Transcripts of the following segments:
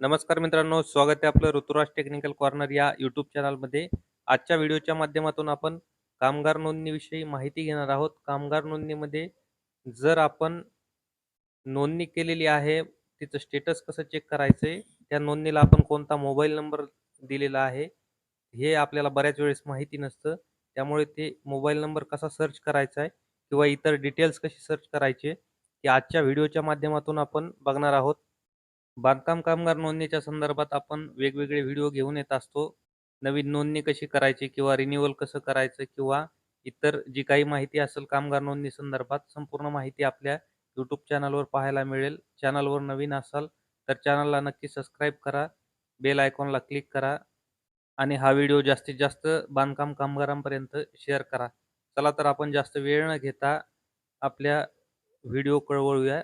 नमस्कार मित्रांनो स्वागत आहे आपलं ऋतुराज टेक्निकल कॉर्नर या यूट्यूब चॅनलमध्ये. आजच्या व्हिडिओच्या माध्यमातून आपण कामगार नोंदणीविषयी माहिती घेणार आहोत. कामगार नोंदणीमध्ये जर आपण नोंदणी केलेली आहे तिचं स्टेटस कसं चेक करायचं आहे त्या नोंदणीला आपण कोणता मोबाईल नंबर दिलेला आहे हे आपल्याला बऱ्याच वेळेस माहिती नसतं. त्यामुळे ते मोबाईल नंबर कसा सर्च करायचा आहे किंवा इतर डिटेल्स कशी सर्च करायचे हे आजच्या व्हिडिओच्या माध्यमातून आपण बघणार आहोत. बांधकाम कामगार नोंदणीच्या संदर्भात आपण वेगवेगळे व्हिडिओ घेऊन येत असतो. नवीन नोंदणी कशी करायची किंवा रिन्युअल कसं करायचं किंवा इतर जी काही माहिती असेल कामगार नोंदणी संदर्भात संपूर्ण माहिती आपल्या यूट्यूब चॅनलवर पाहायला मिळेल. चॅनलवर नवीन असाल तर चॅनलला नक्की सबस्क्राईब करा. बेल आयकॉनला क्लिक करा आणि हा व्हिडिओ जास्तीत जास्त बांधकाम कामगारांपर्यंत शेअर करा. चला तर आपण जास्त वेळ न घेता आपल्या व्हिडिओ कळवळूया.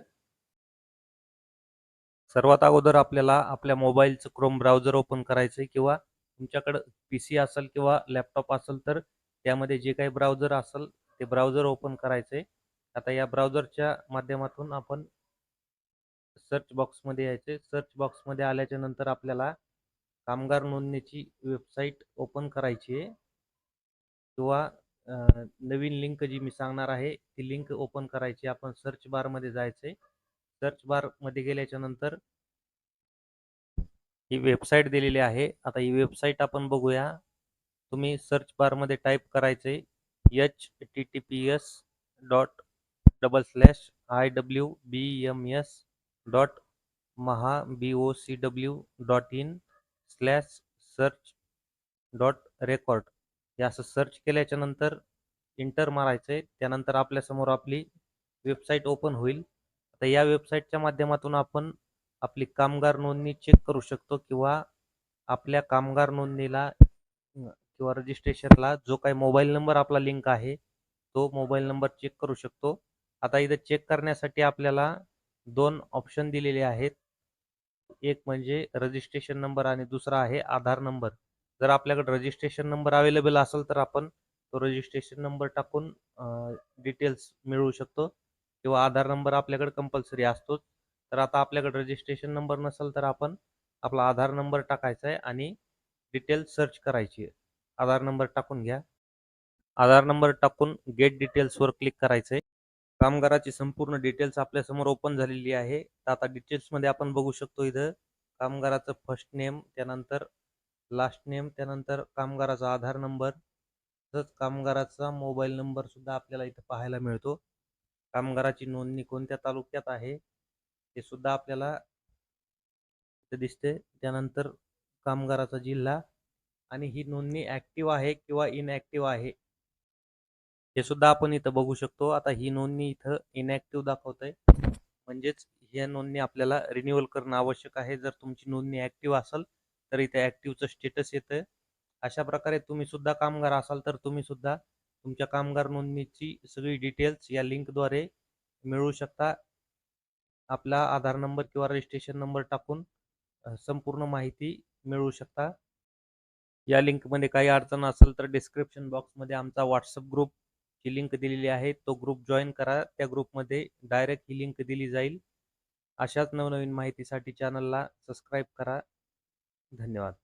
सर्वात अगोदर आपल्याला आपल्या मोबाईलचं क्रोम ब्राउझर ओपन करायचं आहे किंवा तुमच्याकडं पी सी असेल किंवा लॅपटॉप असेल तर त्यामध्ये जे काही ब्राउझर असेल ते ब्राउझर ओपन करायचं आहे आता या ब्राउझरच्या माध्यमातून आपण सर्च बॉक्समध्ये यायचे सर्च बॉक्समध्ये आल्याच्यानंतर आपल्याला कामगार नोंदणीची वेबसाईट ओपन करायची आहे. किंवा नवीन लिंक जी मी सांगणार आहे ती लिंक ओपन करायची. आपण सर्च बारमध्ये जायचं आहे सर्च बारमध्ये गेल्याच्यानंतर ही वेबसाईट दिलेली आहे. आता ही वेबसाईट आपण बघूया. तुम्ही सर्च बारमध्ये टाईप करायचे H T T P S dot double slash I W B M S dot Maha B O C W dot in slash search dot record हे असं सर्च केल्याच्यानंतर इंटर मारायचं आहे त्यानंतर आपल्यासमोर आपली वेबसाईट ओपन होईल. आता या वेबसाईटच्या माध्यमातून आपण आपली कामगार नोंदणी चेक करू शकतो किंवा आपल्या कामगार नोंदणीला किंवा रजिस्ट्रेशनला जो काही मोबाईल नंबर आपला लिंक आहे तो मोबाईल नंबर चेक करू शकतो. आता इथं चेक करण्यासाठी आपल्याला दोन ऑप्शन दिलेले आहेत. एक म्हणजे रजिस्ट्रेशन नंबर आणि दुसरा आहे आधार नंबर जर आपल्याकडे रजिस्ट्रेशन नंबर अवेलेबल असेल तर आपण तो रजिस्ट्रेशन नंबर टाकून डिटेल्स मिळवू शकतो. किंवा आधार नंबर आपल्याकडे कंपल्सरी असतोच. तर आता आपल्याकडे रजिस्ट्रेशन नंबर नसेल तर आपण आपला आधार नंबर टाकायचा आहे आणि डिटेल्स सर्च करायची आहे. आधार नंबर टाकून घ्या. आधार नंबर टाकून गेट डिटेल्सवर क्लिक करायचं आहे. कामगाराची संपूर्ण डिटेल्स आपल्यासमोर ओपन झालेली आहे. तर आता डिटेल्समध्ये आपण बघू शकतो इथं कामगाराचं फर्स्ट नेम त्यानंतर लास्ट नेम त्यानंतर कामगाराचा आधार नंबर तसंच कामगाराचा मोबाईल नंबर सुद्धा आपल्याला इथं पाहायला मिळतो. कामगाराची नोंदणी कोणत्या तालुक्यात आहे ते सुद्धा आपल्याला दिसते त्यानंतर कामगाराचा जिल्हा आणि ही नोंदणी ॲक्टिव्ह आहे किंवा इनॲक्टिव्ह आहे हे सुद्धा आपण इथं बघू शकतो. आता ही नोंदणी इथं इनॲक्टिव्ह दाखवत आहे म्हणजेच ह्या नोंदणी आपल्याला रिन्युअल करणं आवश्यक आहे. जर तुमची नोंदणी ॲक्टिव्ह असेल तर इथे ॲक्टिव्हचं स्टेटस येतं अशा प्रकारे तुम्ही सुद्धा कामगार असाल तर तुम्ही सुद्धा तुमच्या कामगार नोंदणीची सगळी डिटेल्स या लिंकद्वारे मिळवू शकता. आपला आधार नंबर किंवा रजिस्ट्रेशन नंबर टाकून संपूर्ण माहिती मिळवू शकता. या लिंकमध्ये काही अडचण असेल तर डिस्क्रिप्शन बॉक्समध्ये आमचा व्हॉट्सअप ग्रुप ही लिंक दिलेली आहे. तो ग्रुप जॉईन करा. त्या ग्रुपमध्ये डायरेक्ट ही लिंक दिली जाईल. अशाच नवनवीन माहितीसाठी चॅनलला सबस्क्राईब करा. धन्यवाद.